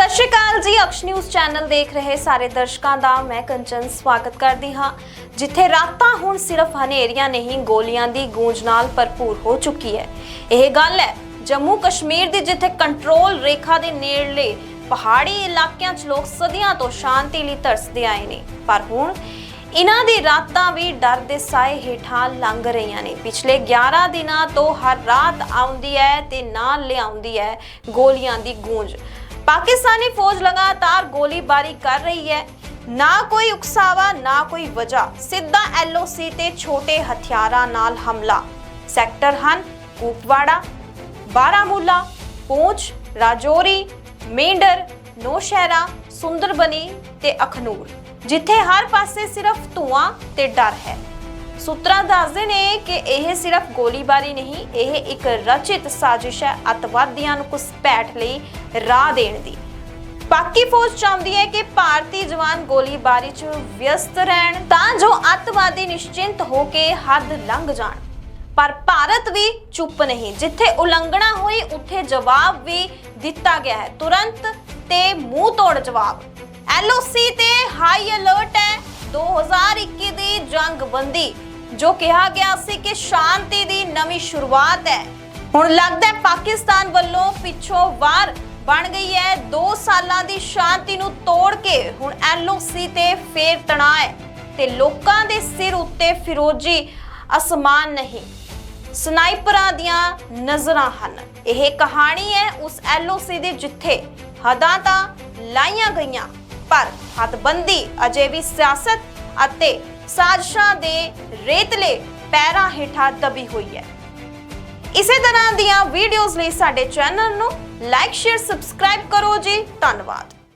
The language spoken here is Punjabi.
ਸਤਿ ਸ਼੍ਰੀ ਅਕਾਲ ਜੀ, ਅਕਸ਼ ਨਿਊਜ਼ ਚੈਨਲ ਦੇਖ ਰਹੇ ਸਾਰੇ ਦਰਸ਼ਕਾਂ ਦਾ। ਮੈਂ ਕੰਚਨ ਸਵਾਗਤ ਕਰਦੀ ਹਾਂ। ਜਿੱਥੇ ਰਾਤਾਂ ਹੁਣ ਸਿਰਫ ਹਨੇਰੀਆਂ ਨਹੀਂ, ਗੋਲੀਆਂ ਦੀ ਗੂੰਜ ਨਾਲ ਭਰਪੂਰ ਹੋ ਚੁੱਕੀ ਹੈ। ਇਹ ਗੱਲ ਹੈ ਜੰਮੂ ਕਸ਼ਮੀਰ ਦੀ ਜਿੱਥੇ ਕੰਟਰੋਲ ਰੇਖਾ ਦੇ ਨੇੜਲੇ ਪਹਾੜੀ ਇਲਾਕਿਆਂ 'ਚ ਲੋਕ ਸਦੀਆਂ ਤੋਂ ਸ਼ਾਂਤੀ ਲਈ ਤਰਸਦੇ ਆਏ ਨੇ। ਪਰ ਹੁਣ ਇਨ੍ਹਾਂ ਦੀ ਰਾਤਾਂ ਵੀ ਡਰ ਦੇ ਸਾਏ ਹੇਠਾਂ ਲੰਘ ਰਹੀਆਂ ਨੇ। ਪਿਛਲੇ 11 ਦਿਨਾਂ ਤੋਂ ਹਰ ਰਾਤ ਆਉਂਦੀ ਹੈ ਤੇ ਨਾਲ ਲਿਆਉਂਦੀ ਹੈ ਗੋਲੀਆਂ ਦੀ ਗੂੰਜ। ਪਾਕਿਸਤਾਨੀ ਫੌਜ ਲਗਾਤਾਰ ਗੋਲੀਬਾਰੀ ਕਰ ਰਹੀ ਹੈ। ਨਾ ਕੋਈ ਉਕਸਾਵਾ, ਨਾ ਕੋਈ ਵਜ੍ਹਾ। ਸਿੱਧਾ ਐਲਓਸੀ ਤੇ ਛੋਟੇ ਹਥਿਆਰਾਂ ਨਾਲ ਹਮਲਾ। ਸੈਕਟਰ ਹਨ ਕੂਪਵਾੜਾ, ਬਾਰਾਮੂਲਾ, ਪੂੰਛ, ਰਾਜੌਰੀ, ਮੇਂਢਰ, ਨੌਸ਼ਹਿਰਾ, ਸੁੰਦਰਬਨੀ ਤੇ ਅਖਨੂਰ। ਜਿੱਥੇ ਹਰ ਪਾਸੇ ਸਿਰਫ ਧੂਆਂ ਤੇ ਡਰ ਹੈ। ਸੂਤਰਾਂ ਦੱਸਦੇ ਨੇ ਕਿ ਇਹ ਸਿਰਫ ਗੋਲੀਬਾਰੀ ਨਹੀਂ, ਇਹ ਇੱਕ ਰਚਿਤ ਸਾਜ਼ਿਸ਼ ਹੈ ਅਤਵਾਦੀਆਂ ਨੂੰ ਘੁਸਪੈਠ ਲਈ ਰਾਹ ਦੇਣ ਦੀ। ਪਾਕਿ ਫੌਜ ਚਾਹੁੰਦੀ ਹੈ ਕਿ ਭਾਰਤੀ ਜਵਾਨ ਗੋਲੀਬਾਰੀ 'ਚ ਵਿਅਸਤ ਰਹਿਣ ਤਾਂ ਜੋ ਅੱਤਵਾਦੀ ਨਿਸ਼ਚਿੰਤ ਹੋ ਕੇ ਹੱਦ ਲੰਘ ਜਾਣ। ਪਰ ਭਾਰਤ ਵੀ ਚੁੱਪ ਨਹੀਂ, ਜਿੱਥੇ ਉਲੰਘਣਾ ਹੋਈ ਉੱਥੇ ਜਵਾਬ ਵੀ ਦਿੱਤਾ ਗਿਆ ਹੈ। ਤੁਰੰਤ ਤੇ ਮੂੰਹ ਤੋੜ ਜਵਾਬ। ਐਲਓਸੀ ਤੇ ਹਾਈ ਅਲਰਟ ਹੈ। 2021 ਦੀ ਜੰਗਬੰਦੀ। ਜੋ ਕਿਹਾ ਗਿਆ ਸੀ ਕਿ ਸ਼ਾਂਤੀ ਦੀ ਨਵੀਂ ਸ਼ੁਰੂਆਤ ਹੈ। ਹੁਣ ਲੱਗਦਾ ਹੈ ਪਾਕਿਸਤਾਨ ਵੱਲੋਂ ਪਿੱਛੋਂ ਵਾਰ ਬਣ ਗਈ ਹੈ। 2 ਸਾਲਾਂ ਦੀ ਸ਼ਾਂਤੀ ਨੂੰ ਤੋੜ ਕੇ ਹੁਣ ਐਲਓਸੀ ਤੇ ਫੇਰ ਤਣਾਅ ਹੈ ਤੇ ਲੋਕਾਂ ਦੇ ਸਿਰ ਉੱਤੇ ਫਿਰੋਜੀ ਅਸਮਾਨ ਨਹੀਂ। ਸਨਾਈਪਰਾਂ ਦੀਆਂ ਨਜ਼ਰਾਂ ਹਨ। ਇਹ ਕਹਾਣੀ ਹੈ ਉਸ ਐਲਓਸੀ ਦੀ ਜਿੱਥੇ ਹੱਦਾਂ ਤਾਂ ਲਾਈਆਂ ਗਈਆਂ, ਪਰ ਹੱਦਬੰਦੀ ਅਜੇ ਵੀ ਸਿਆਸਤ ਅਤੇ ਸਾਜ਼ਿਸ਼ਾਂ ਦੇ ਰੇਤਲੇ ਪੈਰਾਂ ਹੇਠਾਂ ਦਬੀ ਹੋਈ ਹੈ। ਇਸੇ ਤਰ੍ਹਾਂ ਦੀਆਂ ਵੀਡੀਓਜ਼ ਲਈ ਸਾਡੇ ਚੈਨਲ ਨੂੰ ਲਾਈਕ ਸ਼ੇਅਰ ਸਬਸਕ੍ਰਾਈਬ ਕਰੋ ਜੀ। ਧੰਨਵਾਦ।